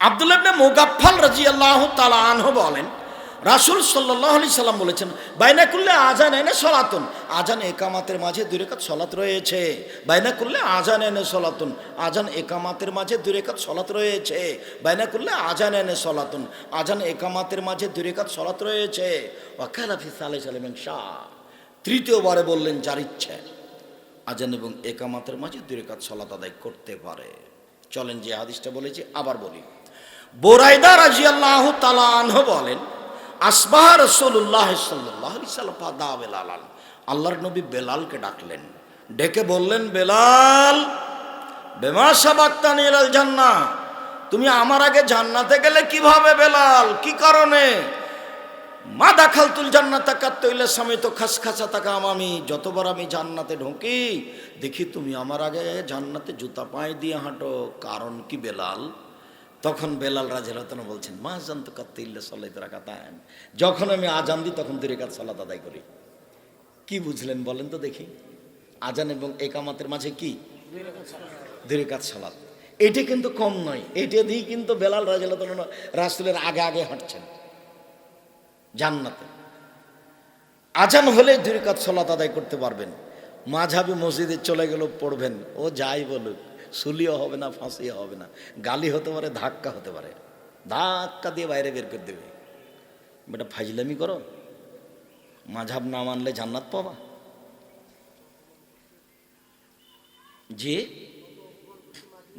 আব্দুল্লাহ ইবনে মুগাফফাল রাদিয়াল্লাহু তাআলা আনহু বলেন, রাসূল সাল্লাল্লাহু আলাইহি সাল্লাম বলেছেন বাইনা কুল্লে আজান এনে সলাতুন। আজান একামাতের মাঝে দুই রেখাত সলাত রয়েছে। বাইনা কুল্লে আজান এনে সলাতুন। আজান একামাতের মাঝে দুই রেখাত সলাত রয়েছে। বাইনা কুল্লে আজান এনে সলাতুন। আজান একামাতের মাঝে দুই রেখাত সলাত রয়েছে। ওয়াকালা ফি সালাইহি সাল্লাম শাহ। তৃতীয়বারে বললেন, যার ইচ্ছে আজান এবং একামাতের মাঝে দুই রেখাত সলাত আদায় করতে পারে। চলেন যে হাদিসটা বলেছি, আবার বলি। বোরাইদা রাজিয়াল্লাহ তালানহ বলেন, আসবাহ রসুল্লাহ সাল্লাহ বেলাল আল্লাহর নবী বেলালকে ডাকলেন। ডেকে বললেন, বেলাল এলাল জান্না তুমি আমার আগে জান্নাতে গেলে কীভাবে বেলাল? কি কারণে? মা দাখাল তুল জান্নাত তৈলে সমেত খাস খাসা তাকাম আমি যতবার আমি জান্নাতে ঢুকি, দেখি তুমি আমার আগে জান্নাতে জুতা পায়ে দিয়ে হাঁটো। কারণ কি বেলাল? তখন বেলাল রাজেরতন বলছেন, মা জান্ত কাত্তে ইল্লা সাল্লাইতে রাখাতাম যখন আমি আজান দিই, তখন দুই রেখাত সালাত আদায় করি। কি বুঝলেন বলেন তো দেখি। আজান এবং একামাতের মাঝে কি? দুই রেখাত এটি কিন্তু কম নয়। এটা দিয়ে কিন্তু বেলাল রাজেরতন রাসুলের আগে আগে হাঁটছেন। জান্নাতে। আজান হলে দুই রেখাত সালাত আদায় করতে পারবেন। মাঝাবি মসজিদে চলে গেল পড়বেন। ও যাই বলুক। সুলিও হবে না, ফাঁসিও হবে না। গালি হতে পারে, ধাক্কা হতে পারে। ধাক্কা দিয়ে বাইরে বের করে দেবে। বেটা, ফাজলামি করো। মাঝাব না মানলে জান্নাত পাবা। জি?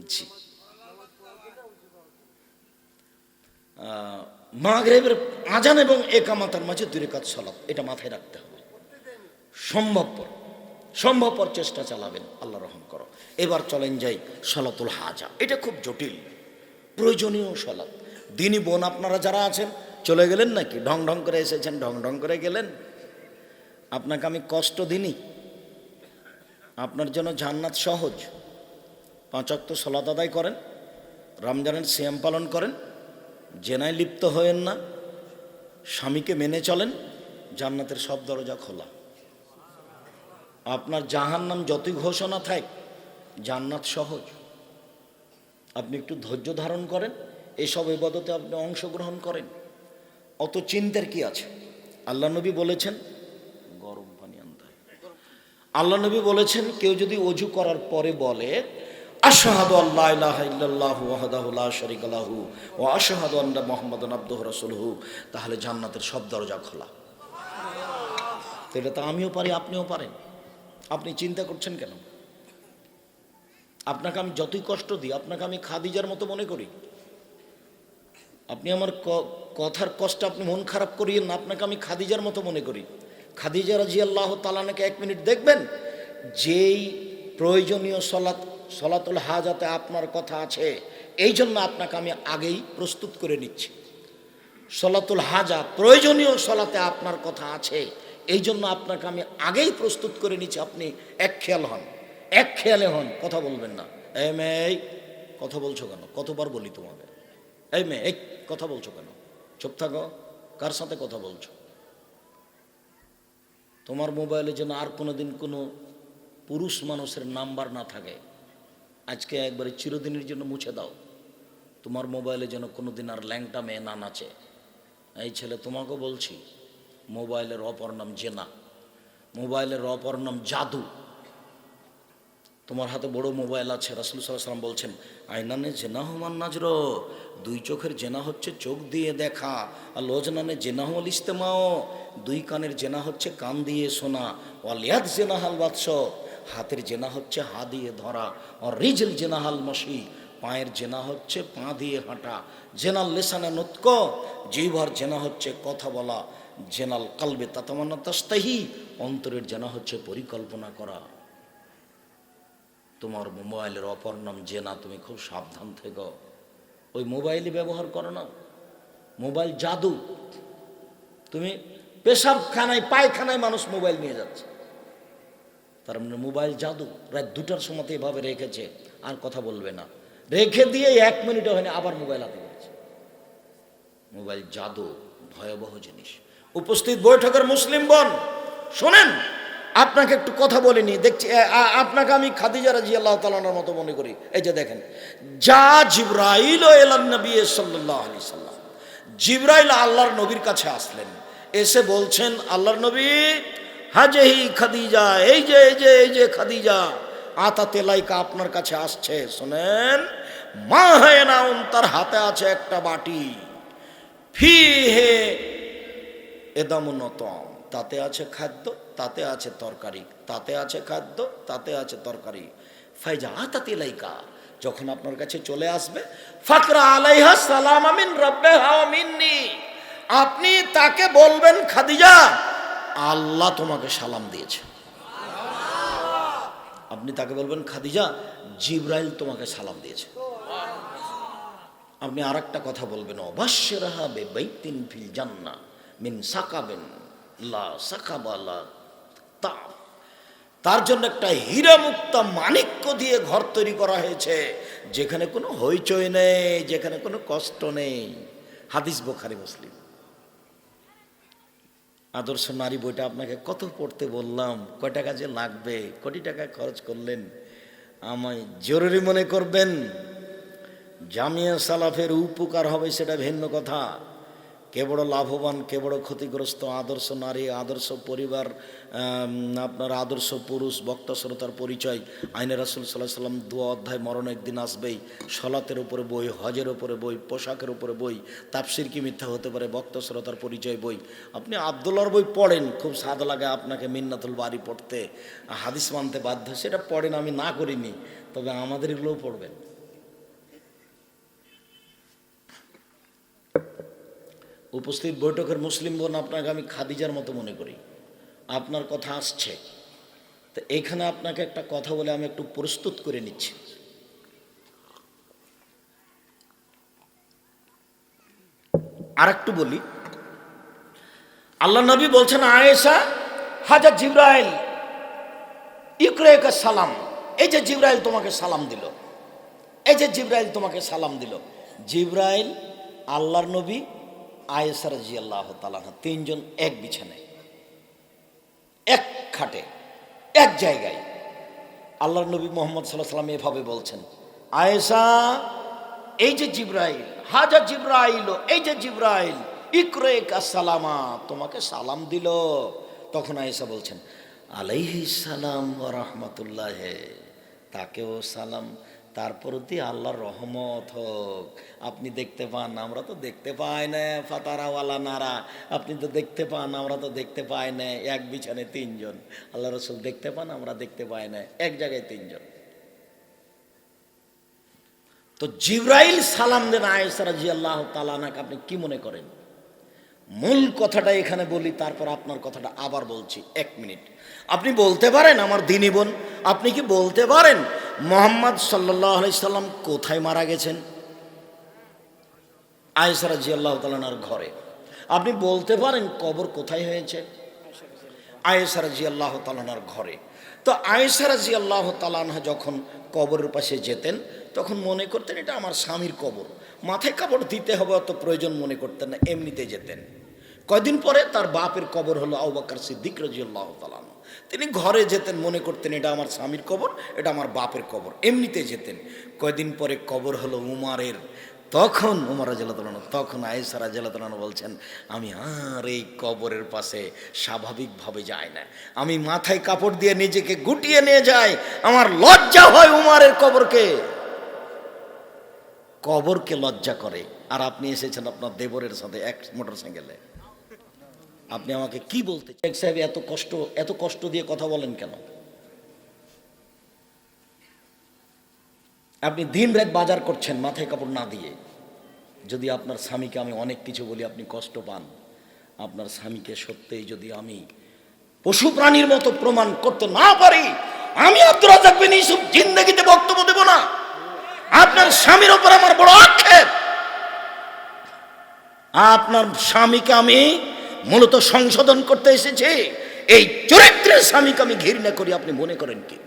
জি। মাগরেবের আজান এবং একামাতার মাঝে দুই কাজ সলাপ এটা মাথায় রাখতে হবে। সম্ভবপর। সম্ভবপর চেষ্টা চালাবেন, আল্লাহ রহম করো। এবার চলেন যাই সলাতুল হাজা। এটা খুব জটিল, প্রয়োজনীয় সলাৎ দিনী বোন আপনারা যারা আছেন, চলে গেলেন নাকি? ঢং ঢং করে এসেছেন, ঢং ঢং করে গেলেন? আপনাকে আমি কষ্ট দিনই আপনার জন্য জান্নাত সহজ। পাঁচক্ত সলাত আদায় করেন, রমজানের সিয়াম পালন করেন, জেনায় লিপ্ত হয়েন না, স্বামীকে মেনে চলেন, জান্নাতের সব দরজা খোলা। আপনার জাহান নাম যতই ঘোষণা থাক, জান্নাত সহজ। আপনি একটু ধৈর্য ধারণ করেন, এসব এবাদতে আপনি অংশগ্রহণ করেন। অত চিন্তার কি আছে? আল্লাহ নবী বলেছেন, গরম পানি আনতে। আল্লাহ নবী বলেছেন, কেউ যদি অজু করার পরে বলে, আশহাদু আল্লাহ ইলাহা ইল্লাল্লাহু ওয়াহদাহু লা শারীকা লাহু ওয়া আশহাদু আন্না মুহাম্মাদান আবদুহু রাসূলুহু, তাহলে জান্নাতের সব দরজা খোলা। এটা তো আমিও পারি, আপনিও পারেন। আপনি চিন্তা করছেন কেন? আপনাকে আমি যতই কষ্ট দিই, আপনাকে আমি খাদিজার মতো মনে করি। আপনি আমার কথার কষ্ট আপনি মন খারাপ করিয়েন না, আপনাকে আমি খাদিজার মতো মনে করি। খাদিজা রাজি আল্লাহ তালানাকে এক মিনিট দেখবেন, যেই প্রয়োজনীয় সলাত, সলাতুল হাজাতে আপনার কথা আছে, এই জন্য আপনাকে আমি আগেই প্রস্তুত করে নিচ্ছি। সলাতুল হাজা, প্রয়োজনীয় সলাতে আপনার কথা আছে। এই জন্য আপনাকে আমি আগেই প্রস্তুত করে নিচ্ছি আপনি এক খেয়াল হন, এক খেয়ালে হন, কথা বলবেন না। এই মেয়ে কথা বলছো কেন? কতবার বলি তোমাকে এই মেয়ে, এই, কথা বলছো কেন? চুপ থাকো, কার সাথে কথা বলছো? তোমার মোবাইলে যেন আর কোনো দিন কোনো পুরুষ মানুষের নাম্বার না থাকে, আজকে একবারে চিরদিনের জন্য মুছে দাও। তোমার মোবাইলে যেন কোনো দিন আর ল্যাংটা মেয়ে না নাচে। এই ছেলে তোমাকে বলছি মোবাইলের অপর নাম জেনা, মোবাইলের অপর নাম জাদু। তোমার হাতে বড় মোবাইল আছে, রাসুল সাল্লাম বলছেন আইনানে জেনা হমান নাজর দুই চোখের জেনা হচ্ছে চোখ দিয়ে দেখা, আর লোজনানে জেনা হল ইস্তেমাও দুই কানের জেনা হচ্ছে কান দিয়ে শোনা ওয়ালিয়াদ জেনা হাল বাদশ, হাতের জেনা হচ্ছে হা দিয়ে ধরা আর রিজল জেনা হাল মশি, পায়ের জেনা হচ্ছে পা দিয়ে হাঁটা জেনাল লেসানে নৎক জিভার জেনা হচ্ছে কথা বলা জেনাল কালবে তাতামান্না তাস্তাহি অন্তরের জেনা হচ্ছে পরিকল্পনা করা। তোমার মোবাইলের অপর নাম জেনা, তুমি খুব সাবধান থেকো। ওই মোবাইলই ব্যবহার করো না। মোবাইল জাদু। তুমি পেশাবখানায়, পায়খানায় মানুষ মোবাইল নিয়ে যাচ্ছে। তার মানে মোবাইল জাদু, রাত দুটার সময় এভাবে রেখেছে, আর কথা বলবে না। রেখে দিয়ে এক মিনিটে হয়নি, আবার মোবাইল হাতে মোবাইল জাদু, ভয়াবহ জিনিস। উপস্থিত বৈঠকের মুসলিম বোন, শোনেন, আপনাকে একটু কথা বলিনি, দেখছি আপনাকে আমি খাদিজা রাজি আল্লাহ তালানোর মতো মনে করি। এই যে দেখেন, যা জিব্রাইল ও এলান নবী সাল্লাহ আলি সাল্লাম, জিব্রাইল আল্লাহর নবীর কাছে আসলেন, এসে বলছেন, আল্লাহর নবী, হাজেহি খাদিজা, এই যে এই যে এই যে খাদিজা, আতা তেলাইকা আপনার কাছে আসছে, শোনেন, মা হয় না তার হাতে আছে একটা বাটি ফি হে এদামুন্নতম তাতে আছে খাদ্য, তাতে আছে তরকারি, তাতে আছে খাদ্য, তাতে আছে তরকারি। ফাইজা আতাতি লাইকা। যখন আপনার কাছে চলে আসবে, ফাকরা আলাইহা সালাম আমিন রব্বে মিন্নি। আপনি তাকে বলবেন, খাদিজা, আল্লাহ তোমাকে সালাম দিয়েছে। আপনি তাকে বলবেন, খাদিজা, জিব্রাইল তোমাকে সালাম দিয়েছে। আপনি আর কথা বলবেন অবশ্যই রাহাবে বৈতিন ফিল জান্না মিন সাকাবেন লা সাকাবালা তা। তার জন্য একটা হীরা মুক্তা মানিক্য দিয়ে ঘর তৈরি করা হয়েছে, যেখানে কোনো হইচই নেই, যেখানে কোনো কষ্ট নেই। হাদিস বোখারি মুসলিম। আদর্শ নারী বইটা আপনাকে কত পড়তে বললাম, কয় টাকা যে লাগবে, কোটি টাকা খরচ করলেন, আমায় জরুরি মনে করবেন, জামিয়া সালাফের উপকার হবে সেটা ভিন্ন কথা। কে বড় লাভবান, কে বড় ক্ষতিগ্রস্ত, আদর্শ নারী, আদর্শ পরিবার আপনার আদর্শ পুরুষ, বক্তা, শ্রোতার পরিচয়, আইনে রাসুল সাল্লাহ সাল্লাম দু অধ্যায় মরণ একদিন আসবেই। সলাতের উপরে বই, হজের উপরে বই, পোশাকের উপরে বই তাপসির কি মিথ্যা হতে পারে, বক্তা, শ্রোতার পরিচয় বই। আপনি আবদুল্লার বই পড়েন, খুব স্বাদ লাগে আপনাকে মিন্নাতুল বাড়ি পড়তে। হাদিস মানতে বাধ্য, সেটা পড়েন, আমি না করিনি, তবে আমাদের এগুলোও পড়বেন। উপস্থিত বৈঠকের মুসলিম বোন আপনাকে আমি খাদিজার মতো মনে করি। আপনার কথা আসছে। তো এখানে আপনাকে একটা কথা বলে আমি একটু প্রস্তুত করে নিচ্ছি। আর একটু বলি। আল্লাহ নবী বলছেন, আয়েশা হাজার জিব্রাইল ইকরেকা সালাম। এই যে জিব্রাইল তোমাকে সালাম দিল। এই যে জিব্রাইল তোমাকে সালাম দিল। জিব্রাইল আল্লাহর নবী আয়েসার জি আল্লাহ তালাহ তিনজন এক বিছানায়, এক খাটে, এক জায়গায়। আল্লাহ নবী মোহাম্মদ সাল্লাহ সাল্লাম এভাবে বলছেন আয়েসা এই যে জিব্রাইল, হাজা জিব্রাইল, এই যে জিব্রাইল, ইকরে সালামা, তোমাকে সালাম দিল। তখন আয়েসা বলছেন আলাইহি সালাম রহমতুল্লাহ। তাকেও সালাম তার প্রতি আল্লাহর রহমত হোক। আপনি দেখতে পান, আমরা তো দেখতে পাই না, ফাতারাওয়ালা নারা। আপনি তো দেখতে পান, আমরা তো দেখতে পাই না, এক বিছানে তিনজন। আল্লাহ রসুল দেখতে পান, আমরা দেখতে পাই না, এক জায়গায় তিনজন। তো জিব্রাইল সালাম দেন আয়েসারা জি আল্লাহ তালানাকে আপনি কি মনে করেন? মূল কথাটা এখানে বলি, তারপর আপনার কথাটা আবার বলছি, এক মিনিট। আপনি বলতে পারেন, আমার দিনী বোন, আপনি কি বলতে পারেন মোহাম্মদ সাল্লাহ সাল্লাম কোথায় মারা গেছেন? আয়েসারা জি আল্লাহ তালানার ঘরে। আপনি বলতে পারেন কবর কোথায় হয়েছে? আয়েসারা জি আল্লাহ তালানার ঘরে। তো আয়েসারা জি আল্লাহ তালানহা যখন কবরের পাশে যেতেন, তখন মনে করতেন এটা আমার স্বামীর কবর। মাথায় কাপড় দিতে হবে অত প্রয়োজন মনে করতেন না, এমনিতে যেতেন। কয়দিন পরে তার বাপের কবর হলো আউবাকার সিদ্দিক রাজি আল্লাহ তালান তিনি ঘরে যেতেন, মনে করতেন এটা আমার স্বামীর কবর, এটা আমার বাপের কবর। এমনিতে যেতেন। কয়দিন পরে কবর হলো উমারের। তখন উমার রাজালানো তখন আয়েসা রাজালানো বলছেন, আমি আর এই কবরের পাশে স্বাভাবিকভাবে যাই না। আমি মাথায় কাপড় দিয়ে নিজেকে গুটিয়ে নিয়ে যাই। আমার লজ্জা হয় উমারের কবরকে। কবরকে লজ্জা করে। আর আপনি এসেছেন আপনার দেবরের সাথে এক মোটর সাইকেলে আপনি আমাকে কি বলতে শেখ সাহেব, এত কষ্ট এত কষ্ট দিয়ে কথা বলেন কেন? আপনি দিন রাত বাজার করছেন মাথায় কাপড় না দিয়ে। যদি আপনার স্বামীকে আমি অনেক কিছু বলি, আপনি কষ্ট পান। আপনার স্বামীকে সত্যিই যদি আমি পশু প্রাণীর মতো প্রমাণ করতে না পারি, আমি জিন্দগিতে বক্তব্য দেব না। আপনার স্বামীর ওপর আমার বড় আক্ষেপ। আপনার স্বামীকে আমি মূলত সংশোধন করতে এসেছে। এই চরিত্রের স্বামীকে আমি ঘৃণা করি, আপনি মনে করেন কি?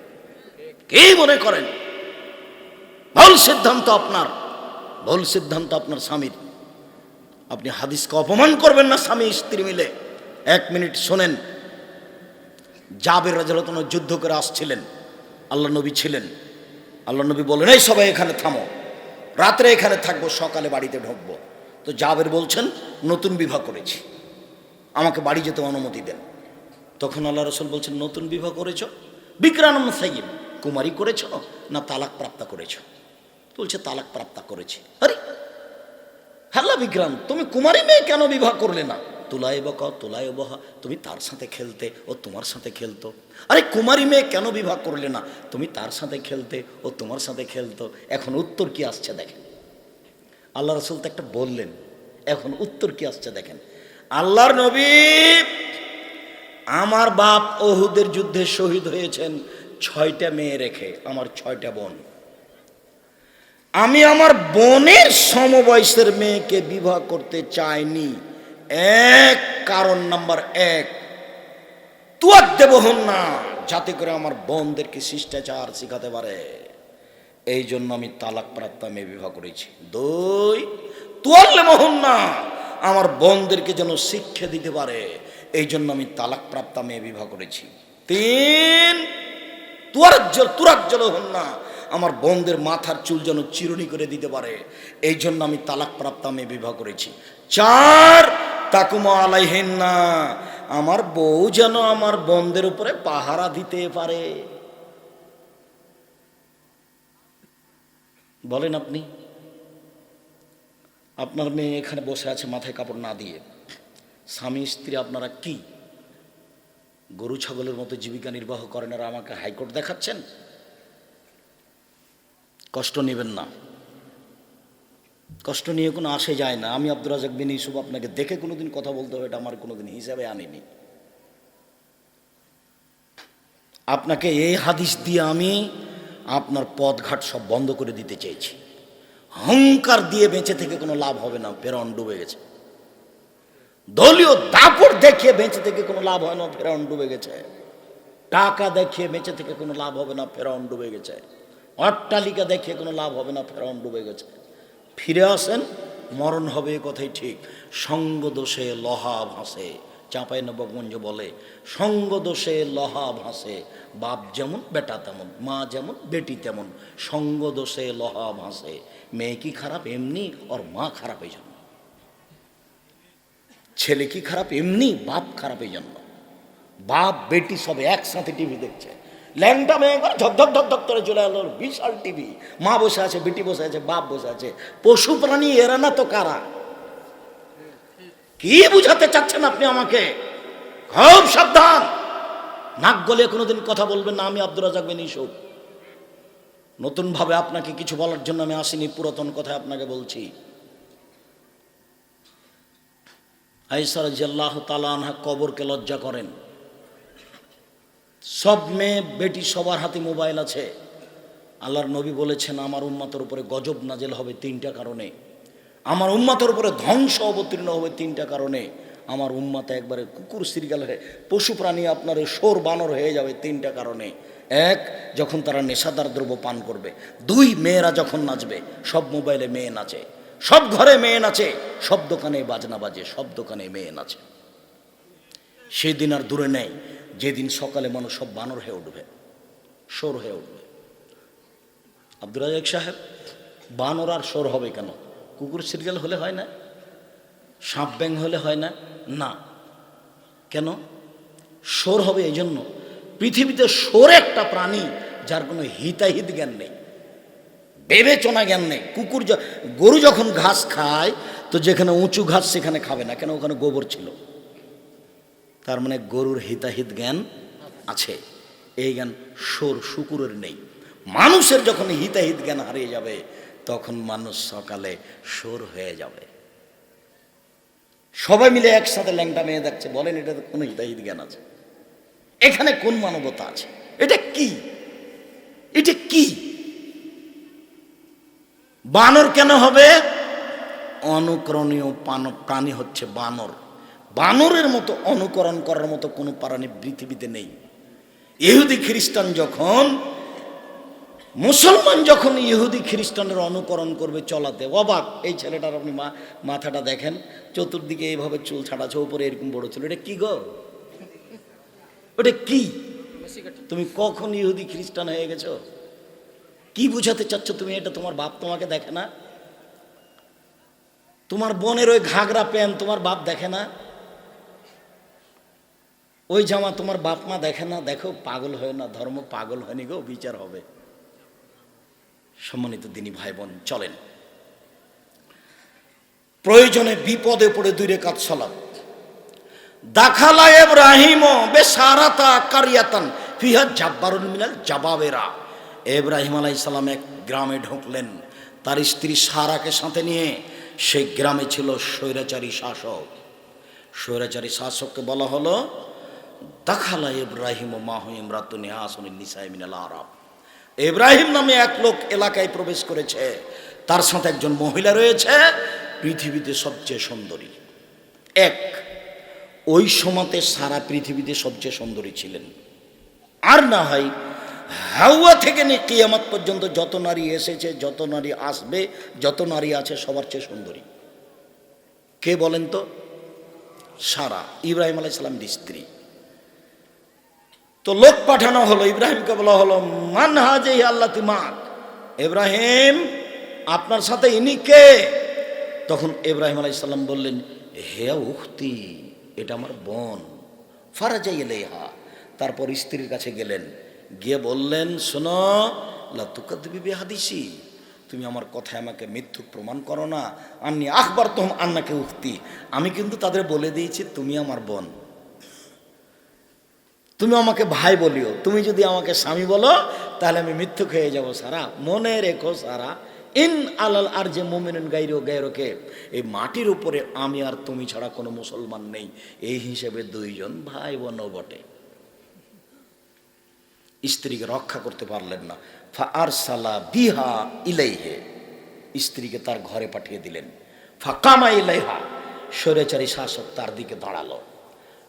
কি মনে করেন? ভুল সিদ্ধান্ত আপনার, ভুল সিদ্ধান্ত আপনার স্বামীর। আপনি হাদিসকে অপমান করবেন না স্বামী স্ত্রী মিলে। এক মিনিট শোনেন। জাবের রাজালতন যুদ্ধ করে আসছিলেন। আল্লাহ নবী ছিলেন। আল্লাহ নবী বলেন, এই সবাই এখানে থামো। রাত্রে এখানে থাকব, সকালে বাড়িতে ঢুকবো। তো জাবের বলছেন, নতুন বিবাহ করেছি। আমাকে বাড়ি যেতে অনুমতি দেন। তখন আল্লাহ রসুল বলছেন, নতুন বিবাহ করেছ? বিক্রানম সাইব কুমারী করেছ না তালাক প্রাপ্তা করেছ? বলছে, তালাক প্রাপ্তা করেছি। আরে! হ্যাল্লা বিক্রাম তুমি কুমারী মেয়ে কেন বিবাহ করলে না? তুলায় বকা, তুলায় বহা তুমি তার সাথে খেলতে ও তোমার সাথে খেলতো। আরে, কুমারী মেয়ে কেন বিবাহ করলে না? তুমি তার সাথে খেলতে ও তোমার সাথে খেলতো। এখন উত্তর কি আসছে দেখেন? আল্লাহ রসুল তো একটা বললেন, এখন উত্তর কি আসছে দেখেন? আল্লাহর নবী আমার বাপ ওহুদের যুদ্ধে শহীদ হয়েছেন ছয়টা মেয়ে রেখে, আমার ছয়টা বোন। আমি আমার বোনের সমবয়সের মেয়েকে বিবাহ করতে চাইনি। এক, কারণ নাম্বার এক তুয়ার দেব হন না, যাতে করে আমার বোনদেরকে শিষ্টাচার শেখাতে পারে। এই জন্য আমি তালাক প্রাপ্ত মেয়ে বিবাহ করেছি। দুই তুয়ারলে মোহন না আমার বোনদেরকে যেন শিক্ষা দিতে পারে, এই জন্য আমি তালাক প্রাপ্ত মেয়ে বিবাহ করেছি। তিন তুয়ারাজ্জল তুরাজ্জল হন না, আমার বোনদের মাথার চুল যেন চিরুনি করে দিতে পারে, এই জন্য আমি তালাক প্রাপ্ত মেয়ে বিবাহ করেছি। চার, তাকুমা আলাইহেন না আমার বউ যেন আমার বোনদের উপরে পাহারা দিতে পারে। বলেন আপনি। আপনার মেয়ে এখানে বসে আছে মাথায় কাপড় না দিয়ে। স্বামী, স্ত্রী আপনারা কি? গরু, ছাগলের মতো জীবিকা নির্বাহ করেন আর আমাকে হাইকোর্ট দেখাচ্ছেন? কষ্ট নেবেন না। কষ্ট নিয়ে কোনো আসে যায় না। আমি আব্দুর রাজাক বিন ইসুফ আপনাকে দেখে কোনোদিন কথা বলতে হবে, এটা আমার কোনোদিন হিসাবে আনিনি। আপনাকে এই হাদিস দিয়ে আমি আপনার পথঘাট সব বন্ধ করে দিতে চেয়েছি। হংকার দিয়ে বেঁচে থেকে কোনো লাভ হবে না, ফেরাউন ডুবে গেছে। দলীয় দাপট দেখিয়ে বেঁচে থেকে কোনো লাভ হয় না, ফেরাউন ডুবে গেছে। টাকা দেখিয়ে বেঁচে থেকে কোনো লাভ হবে না, ফেরাউন ডুবে গেছে। অট্টালিকা দেখিয়ে কোনো লাভ হবে না, ফেরাউন ডুবে গেছে। ফিরে আসেন, মরণ হবে কথাই ঠিক। সঙ্গ দোষে লহা ভাসে। চাঁপাই নবগঞ্জ বলে, সঙ্গ দোষে লহা ভাসে, বাপ যেমন, বেটা তেমন, মা যেমন, বেটি তেমন, সঙ্গ দোষে লহা ভাসে, মেয়ে কি খারাপ এমনি ওর মা খারাপ এই জন্য। ছেলে কি খারাপ এমনি, বাপ খারাপ এই জন্য। বাপ, বেটি সব একসাথে টিভি দেখছে। ল্যাংটা মেয়ে করে ধক ধক করে চলে এলো, বিশাল টিভি। মা বসে আছে, বেটি বসে আছে, বাপ বসে আছে। পশু প্রাণী এরা না তো কারা? কি বুঝাতে চাচ্ছেন আপনি আমাকে? খুব সাবধান। নাক গলে কোনোদিন কথা বলবেন না, আমি আব্দুর রাজাক বিন ইসুফ নতুনভাবে আপনাকে কিছু বলার জন্য আমি আসিনি, পুরাতন কথা আপনাকে বলছি। আইসার জাল্লাহ তালানহা কবরকে লজ্জা করেন। সব মেয়ে, বেটি সবার হাতে মোবাইল আছে। আল্লাহর নবী বলেছেন, আমার উম্মাতের উপরে গজব নাজেল হবে তিনটা কারণে। আমার উম্মাতের উপরে ধ্বংস অবতীর্ণ হবে তিনটা কারণে। আমার উম্মাতে একবারে কুকুর সিরিয়াল হয়ে, পশু প্রাণী আপনার সোর বানর হয়ে যাবে তিনটা কারণে। এক, যখন তারা নেশাদার দ্রব্য পান করবে। দুই, মেয়েরা যখন নাচবে, সব মোবাইলে মেয়ে নাচে। সব ঘরে মেয়ে নাচে, সব দোকানে বাজনা বাজে, সব দোকানে মেয়ে নাচে। সেদিন আর দূরে নেই, যেদিন সকালে মানুষ সব বানর হয়ে উঠবে সোর হয়ে উঠবে। আব্দুল রাজাক সাহেব, বানর আর সোর হবে কেন? কুকুর সিরিয়াল হলে হয় না? সাপ ব্যাং হলে হয় না? না। কেন? সোর হবে এই জন্য পৃথিবীতে সোর একটা প্রাণী যার কোনো হিতাহিত জ্ঞান নেই, বিবেচনা জ্ঞান নেই। কুকুর গরু যখন ঘাস খায়, তো যেখানে উঁচু ঘাস সেখানে খাবে না। কেন? ওখানে গোবর ছিল। তার মানে গরুর হিতাহিত জ্ঞান আছে। এই জ্ঞান সোর শুকুরের নেই। মানুষের যখন হিতাহিত জ্ঞান হারিয়ে যাবে তখন মানুষ সকালে সোর হয়ে যাবে। সবাই মিলে একসাথে ল্যাংটা মেয়ে দেখছে, বলেন এটা কোনো হিতাহিত জ্ঞান আছে। এখানে কোন মানবতা আছে? এটা কি? এটা কি? বানর কেন হবে? অনুকরণীয় প্রাণী হচ্ছে বানর। বানরের মতো অনুকরণ করার মতো কোনো প্রাণী পৃথিবীতে নেই। ইহুদি খ্রিস্টান যখন মুসলমান যখন ইহুদি খ্রিস্টানের অনুকরণ করবে চলাতে, অবাক, এই ছেলেটার আপনি মা, মাথাটা দেখেন, চতুর্দিকে এইভাবে চুল ছাড়াছে উপরে এরকম বড় চুল এটা কি গো? ওটা কি? তুমি কখন ইহুদি খ্রিস্টান হয়ে গেছো? কি বুঝাতে চাচ্ছ তুমি এটা? তোমার বাপ তোমাকে দেখে না? তোমার বোনের ওই ঘাগরা প্যান্ট তোমার বাপ দেখে না? ওই জামা তোমার বাপ মা দেখে না? দেখো, পাগল হয় না, ধর্ম পাগল হয়নি গো, বিচার হবে। সম্মানিত দিনী ভাই বোন চলেন। প্রয়োজনে বিপদে পড়ে দুই রেখাত সলাপ দাখালা এব্রাহিম বে সারাতা কারিয়াতান ফিহা জাব্বারুল মিনাল জাবাবেরা। এব্রাহিম আলাই সালাম এক গ্রামে ঢুকলেন। তার স্ত্রী সারাকে সাথে নিয়ে সেই গ্রামে ছিল স্বৈরাচারী শাসক। স্বৈরাচারী শাসককে বলা হলো, দাখালা ইব্রাহিম মাহ ইমরাতুন হাসনুল নিসাই মিনাল আরব। ইব্রাহিম নামে এক লোক এলাকায় প্রবেশ করেছে। তার সাথে একজন মহিলা রয়েছে, পৃথিবীতে সবচেয়ে সুন্দরী। এক, ওই সময়তে সারা পৃথিবীতে সবচেয়ে সুন্দরী ছিলেন। আর না হয়, হাওয়া থেকে নিয়ে কিয়ামত পর্যন্ত যত নারী এসেছে, যত নারী আসবে, যত নারী আছে, সবার চেয়ে সুন্দরী। কে বলেন তো? সারা, ইব্রাহিম আলাইসালামের স্ত্রী। তো লোক পাঠানো হলো, ইব্রাহিমকে বলা হলো, মান হাজে আল্লাহ তিমাক ইব্রাহিম আপনার সাথে ইনি কে? তখন ইব্রাহিম আলাইসাল্লাম বললেন, হে উক্তি এটা আমার বোন ফারাজাই এলেহা তারপর স্ত্রীর কাছে গেলেন, গিয়ে বললেন, শোনো লাতুকাদ্দিবি হাদিসি তুমি আমার কথায় আমাকে মিথ্যুক প্রমাণ করো না। আন্নি আখবার তোম আন্নাকে উক্তি আমি কিন্তু তাদের বলে দিয়েছি, তুমি আমার বোন। তুমি আমাকে ভাই বলিও, তুমি যদি আমাকে স্বামী বলো, তাহলে আমি মিথ্যুক হয়ে যাব সারা। মনে রেখো সারা। ইন আলাল আর যে মোমিন গাইরো গাইরোকে, এই মাটির উপরে আমি আর তুমি ছাড়া কোনো মুসলমান নেই। এই হিসেবে দুইজন ভাই বোনও বটে। স্ত্রীকে রক্ষা করতে পারলেন না। ফা আর সালা বিহা ইলাইহে, স্ত্রীকে তার ঘরে পাঠিয়ে দিলেন। ফাঁকামা ইলাইহা স্বৈরাচারী শাসক তার দিকে দাঁড়াল।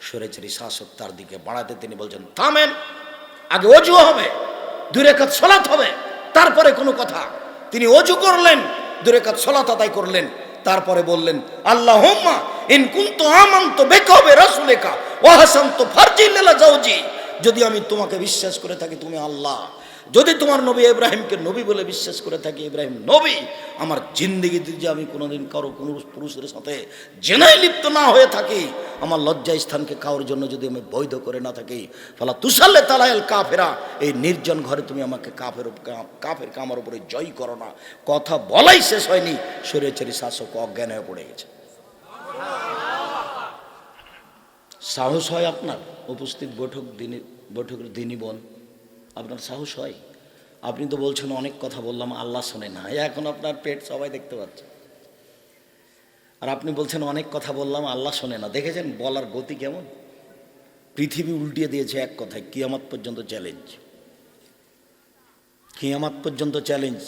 স্বৈরাচারী শাসক তার দিকে বাড়াতে তিনি বলছেন, থামেন, আগে অজু হবে, দূরে কাজ সলাত হবে, তারপরে কোনো কথা। তিনি অজু করলেন, দূরে কাজ সলাত আদায় করলেন, তারপরে বললেন আল্লাহ হোম্মা ইন কুন্তু আমান্ত বেকবে রসুলেকা ওয়াহাসান্ত ফারজিল্লা যাওজি। যদি আমি তোমাকে বিশ্বাস করে থাকি, তুমি আল্লাহ। যদি তোমার নবী ইব্রাহিমকে নবী বলে বিশ্বাস করে থাকি, ইব্রাহিম নবী, আমার জিন্দিগিতে যে আমি কোনোদিন কারও কোনো পুরুষের সাথে জেনাই লিপ্ত না হয়ে থাকি, আমার লজ্জা স্থানকে কারোর জন্য যদি আমি বৈধ করে না থাকি, ফলা তুষাল্লে তালায়াল কাফেরা, এই নির্জন ঘরে তুমি আমাকে কাফের কাফের কামার উপরে জয় করো না। কথা বলাই শেষ হয়নি সরেচারি শাসক অজ্ঞান হয়ে পড়ে গেছে। সাহস হয় আপনার? উপস্থিত বৈঠক দিনে বৈঠকের দিনই বল। আপনার সাহস হয়? আপনি তো বলছেন, অনেক কথা বললাম, আল্লাহ শোনে না। এখন আপনার পেট সবাই দেখতে পাচ্ছে। আর আপনি বলছেন, অনেক কথা বললাম, আল্লাহ শোনে না। দেখেছেন, বলার গতি কেমন? পৃথিবী উল্টিয়ে দিয়েছে এক কথায়, কিয়ামাত পর্যন্ত চ্যালেঞ্জ। কিয়ামাত পর্যন্ত চ্যালেঞ্জ।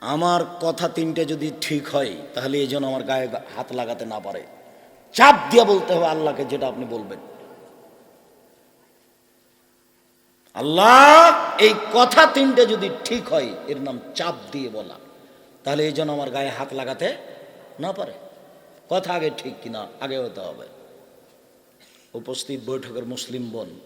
আমার কথা তিনটে যদি ঠিক হয়, তাহলে এই জন্য আমার গায়ে হাত লাগাতে না পারে। চাপ দিয়ে বলতে হবে আল্লাহকে, যেটা আপনি বলবেন। আল্লাহ, এই কথা তিনটে যদি ঠিক হয়, এর নাম চাপ দিয়ে বলা। তাহলে এই জন্য আমার গায়ে হাত লাগাতে না পারে। কথা আগে ঠিক কিনা, আগে হতে হবে। উপস্থিত বৈঠকের মুসলিম বোন